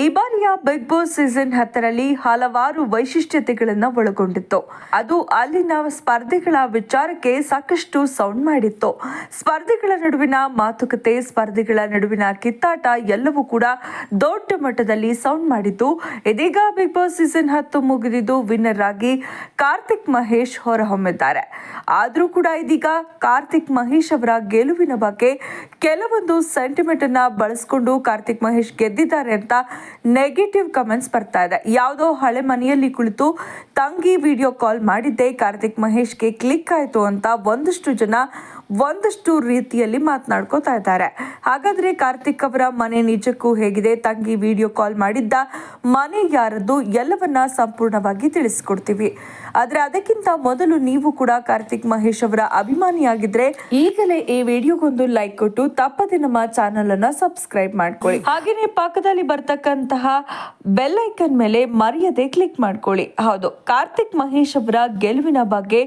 ಈ ಬಾರಿಯ big boss season ಹತ್ತರಲ್ಲಿ ಹಲವಾರು ವೈಶಿಷ್ಟ್ಯತೆಗಳನ್ನು ಒಳಗೊಂಡಿತ್ತು. ಅದು ಅಲ್ಲಿನ ಸ್ಪರ್ಧಿಗಳ ವಿಚಾರಕ್ಕೆ ಸಾಕಷ್ಟು ಸೌಂಡ್ ಮಾಡಿತ್ತು. ಸ್ಪರ್ಧಿಗಳ ನಡುವಿನ ಮಾತುಕತೆ, ಸ್ಪರ್ಧಿಗಳ ನಡುವಿನ ಕಿತ್ತಾಟ ಎಲ್ಲವೂ ಕೂಡ ದೊಡ್ಡ ಮಟ್ಟದಲ್ಲಿ ಸೌಂಡ್ ಮಾಡಿದ್ದು. ಇದೀಗ ಬಿಗ್ ಬಾಸ್ ಸೀಸನ್ ಹತ್ತು ಮುಗಿದಿದ್ದು ವಿನ್ನರ್ ಆಗಿ ಕಾರ್ತಿಕ್ ಮಹೇಶ್ ಹೊರಹೊಮ್ಮಿದ್ದಾರೆ. ಆದರೂ ಕೂಡ ಇದೀಗ ಕಾರ್ತಿಕ್ ಮಹೇಶ್ ಅವರ ಗೆಲುವಿನ ಬಗ್ಗೆ ಕೆಲವೊಂದು ಸೆಂಟಿಮೆಂಟ್ ಅನ್ನ ಬಳಸಿಕೊಂಡು ಕಾರ್ತಿಕ್ ಮಹೇಶ್ ಗೆದ್ದಿದ್ದಾರೆ ಅಂತ ನೆಗೆಟಿವ್ ಕಮೆಂಟ್ಸ್ ಬರ್ತಾ ಇದೆ. ಯಾವುದೋ ಹಳೆ ಮನೆಯಲ್ಲಿ ಕುಳಿತು ತಂಗಿ ವಿಡಿಯೋ ಕಾಲ್ ಮಾಡಿದ್ದೆ. ಕಾರ್ತಿಕ್ ಮಹೇಶ್ಗೆ ಕ್ಲಿಕ್ ಆಯಿತು ಅಂತ ಒಂದಷ್ಟು ಜನ ಒಂದಷ್ಟು ರೀತಿಯಲ್ಲಿ ಮಾತನಾಡ್ಕೋತಾ ಇದ್ದಾರೆ. ಹಾಗಾದ್ರೆ ಕಾರ್ತಿಕ್ ಅವರ ಮನೆ ನಿಜಕ್ಕೂ ಹೇಗಿದೆ? ತಂಗಿ ವಿಡಿಯೋ ಕಾಲ್ ಮಾಡಿದ್ದ ಮನೆ ಯಾರದ್ದು ಎಲ್ಲವನ್ನ ಸಂಪೂರ್ಣವಾಗಿ ತಿಳಿಸ್ಕೊಡ್ತೀವಿ. ಆದ್ರೆ ಅದಕ್ಕಿಂತ ಮೊದಲು ನೀವು ಕೂಡ ಕಾರ್ತಿಕ್ ಮಹೇಶ್ ಅವರ ಅಭಿಮಾನಿಯಾಗಿದ್ರೆ ಈಗಲೇ ಈ ವಿಡಿಯೋಗೊಂದು ಲೈಕ್ ಕೊಟ್ಟು ತಪ್ಪದೆ ನಮ್ಮ ಚಾನೆಲ್ ಅನ್ನ ಸಬ್ಸ್ಕ್ರೈಬ್ ಮಾಡ್ಕೊಳ್ಳಿ. ಹಾಗೇನೆ ಪಕ್ಕದಲ್ಲಿ ಬರ್ತಕ್ಕಂತಹ ಬೆಲ್ ಐಕನ್ ಮೇಲೆ ಮರೆಯದೆ ಕ್ಲಿಕ್ ಮಾಡ್ಕೊಳ್ಳಿ. ಹೌದು, ಕಾರ್ತಿಕ್ ಮಹೇಶ್ ಅವರ ಗೆಲುವಿನ ಬಗ್ಗೆ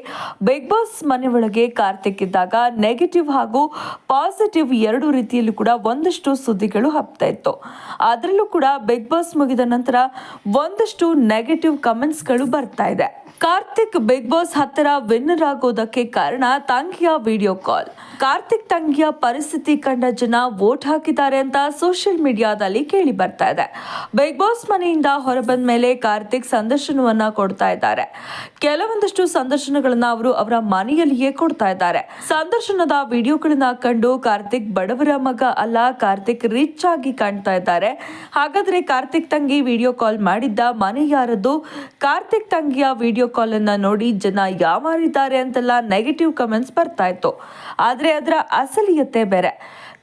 ಬಿಗ್ ಬಾಸ್ ಮನೆ ಒಳಗೆ ಕಾರ್ತಿಕ್ ಇದ್ದಾಗ ನೆಗೆಟಿವ್ ಹಾಗೂ ಪಾಸಿಟಿವ್ ಎರಡು ರೀತಿಯಲ್ಲೂ ಕೂಡ ಒಂದಷ್ಟು ಸುದ್ದಿಗಳು ಹಬ್ತಾ ಇತ್ತು. ಅದರಲ್ಲೂ ಕೂಡ ಬಿಗ್ ಬಾಸ್ ಮುಗಿದ ನಂತರ ಒಂದಷ್ಟು ನೆಗೆಟಿವ್ ಕಮೆಂಟ್ಸ್ಗಳು ಬರ್ತಾ ಇದೆ. ಕಾರ್ತಿಕ್ ಬಿಗ್ ಬಾಸ್ ಹತ್ತಿರ ವಿನ್ನರ್ ಆಗೋದಕ್ಕೆ ಕಾರಣ ತಂಗಿಯ ವಿಡಿಯೋ ಕಾಲ್ ಕಾರ್ತಿಕ್ ತಂಗಿಯ ಪರಿಸ್ಥಿತಿ ಕಂಡ ಜನ ವೋಟ್ ಹಾಕಿದ್ದಾರೆ ಅಂತ ಸೋಷಿಯಲ್ ಮೀಡಿಯಾದಲ್ಲಿ ಕೇಳಿ ಬರ್ತಾ ಇದೆ. ಬಿಗ್ ಬಾಸ್ ಮನೆಯಿಂದ ಹೊರಬಂದ ಮೇಲೆ ಕಾರ್ತಿಕ್ ಸಂದರ್ಶನವನ್ನ ಕೊಡ್ತಾ ಇದ್ದಾರೆ. ಕೆಲವೊಂದಷ್ಟು ಸಂದರ್ಶನಗಳನ್ನ ಅವರು ಅವರ ಮನೆಯಲ್ಲಿಯೇ ಕೊಡ್ತಾ ಇದ್ದಾರೆ. ಸಂದರ್ಶನದ ವಿಡಿಯೋಗಳನ್ನ ಕಂಡು ಕಾರ್ತಿಕ್ ಬಡವರ ಮಗ ಅಲ್ಲ, ಕಾರ್ತಿಕ್ ರಿಚ್ ಆಗಿ ಕಾಣ್ತಾ ಇದ್ದಾರೆ. ಹಾಗಾದ್ರೆ ಕಾರ್ತಿಕ್ ತಂಗಿ ವಿಡಿಯೋ ಕಾಲ್ ಮಾಡಿದ್ದ ಮನೆ ಯಾರದ್ದು? ಕಾರ್ತಿಕ್ ತಂಗಿಯ ವಿಡಿಯೋ ಕಾಲ್ ಅನ್ನ ನೋಡಿ ಜನ ಯಾವಾರಿದ್ದಾರೆ ಅಂತೆಲ್ಲ ನೆಗೆಟಿವ್ ಕಮೆಂಟ್ಸ್ ಬರ್ತಾ ಇತ್ತು. ಆದ್ರೆ ಅದರ ಅಸಲಿಯತೆ ಬೇರೆ.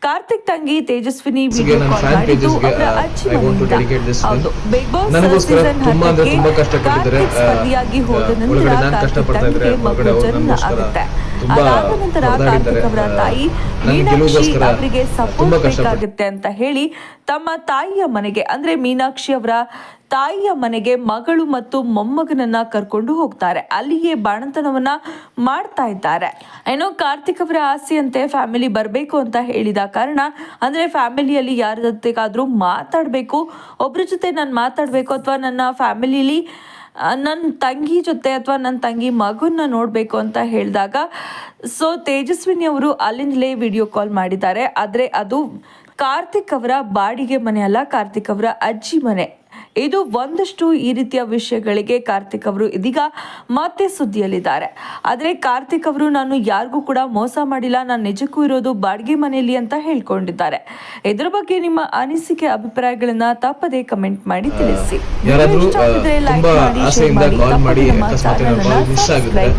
ಕಾರ್ತಿಕ್ ತಂಗಿ ತೇಜಸ್ವಿನಿ ವಿಡಿಯೋ ಕಾಲ್ ಮಾಡಿದ್ದು ಗೆ, ಅವರ ಅಜ್ಜಿ I want to ಮನೆಯಿಂದ. ಹೌದು ಬಿಗ್ ಬಾಸ್ ನನಗೋಸ್ಕರ ಸೀಸನ್ ತುಂಬಾ ಅಂದ್ರೆ ತುಂಬಾ ಕಷ್ಟಪಟ್ಟಿದ್ದಾರೆ. ಕಾರ್ತಿಕ್ ಸ್ಪರ್ಧಿಯಾಗಿ ಹೋದ ನಂತರ ಕಾರ್ತಿಕ್ ತಂಗಿಗೆ ಮಗು ಜನ್ಮ ಆಗುತ್ತೆ ಅದಾದ ನಂತರ ಕಾರ್ತಿಕ್ ಅವರ ತಾಯಿ ಮೀನಾಕ್ಷಿ ಅವರಿಗೆ ಸಪೋರ್ಟ್ ಬೇಕಾಗುತ್ತೆ ಅಂತ ಹೇಳಿ ತಮ್ಮ ತಾಯಿಯ ಮನೆಗೆ ಅಂದ್ರೆ ಮೀನಾಕ್ಷಿ ಅವರ ತಾಯಿಯ ಮನೆಗೆ ಮಗಳು ಮತ್ತು ಮೊಮ್ಮಗನನ್ನ ಕರ್ಕೊಂಡು ಹೋಗ್ತಾರೆ. ಅಲ್ಲಿಯೇ ಬಾಣತನವನ್ನ ಮಾಡ್ತಾ ಇದ್ದಾರೆ. ಏನೋ ಕಾರ್ತಿಕ್ ಅವರ ಆಸೆಯಂತೆ ಫ್ಯಾಮಿಲಿ ಬರಬೇಕು ಅಂತ ಹೇಳಿದ ಕಾರಣ, ಅಂದ್ರೆ ಫ್ಯಾಮಿಲಿಯಲ್ಲಿ ಯಾರ ಜೊತೆಗಾದ್ರೂ ಮಾತಾಡಬೇಕು ಒಬ್ಬರ ಜೊತೆ ನಾನು ಮಾತಾಡಬೇಕು ಅಥವಾ ನನ್ನ ಫ್ಯಾಮಿಲಿಲಿ ನನ್ನ ತಂಗಿ ಜೊತೆ ಅಥವಾ ನನ್ನ ತಂಗಿ ಮಗುನ ನೋಡಬೇಕು ಅಂತ ಹೇಳಿದಾಗ, ಸೊ ತೇಜಸ್ವಿನಿ ಅವರು ಅಲ್ಲಿಂದಲೇ ವಿಡಿಯೋ ಕಾಲ್ ಮಾಡಿದ್ದಾರೆ. ಆದರೆ ಅದು ಕಾರ್ತಿಕ್ ಅವರ ಬಾಡಿಗೆ ಮನೆ ಅಲ್ಲ ಕಾರ್ತಿಕ್ ಅವರ ಅಜ್ಜಿ ಮನೆ. ಇದು ಒಂದಷ್ಟು ಈ ರೀತಿಯ ವಿಷಯಗಳಿಗೆ ಕಾರ್ತಿಕ್ ಅವರು ಇದೀಗ ಮತ್ತೆ ಸುದ್ದಿಯಲ್ಲಿದ್ದಾರೆ. ಆದರೆ ಕಾರ್ತಿಕ್ ಅವರು ನಾನು ಯಾರಿಗೂ ಕೂಡ ಮೋಸ ಮಾಡಿಲ್ಲ ನಾನು ನಿಜಕ್ಕೂ ಇರೋದು ಬಾಡಿಗೆ ಮನೆಯಲ್ಲಿ ಅಂತ ಹೇಳ್ಕೊಂಡಿದ್ದಾರೆ. ಇದರ ಬಗ್ಗೆ ನಿಮ್ಮ ಅನಿಸಿಕೆ ಅಭಿಪ್ರಾಯಗಳನ್ನ ತಪ್ಪದೆ ಕಮೆಂಟ್ ಮಾಡಿ ತಿಳಿಸಿ.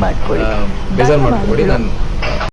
ಮಾಡ್ಕೊಳ್ಳಿ.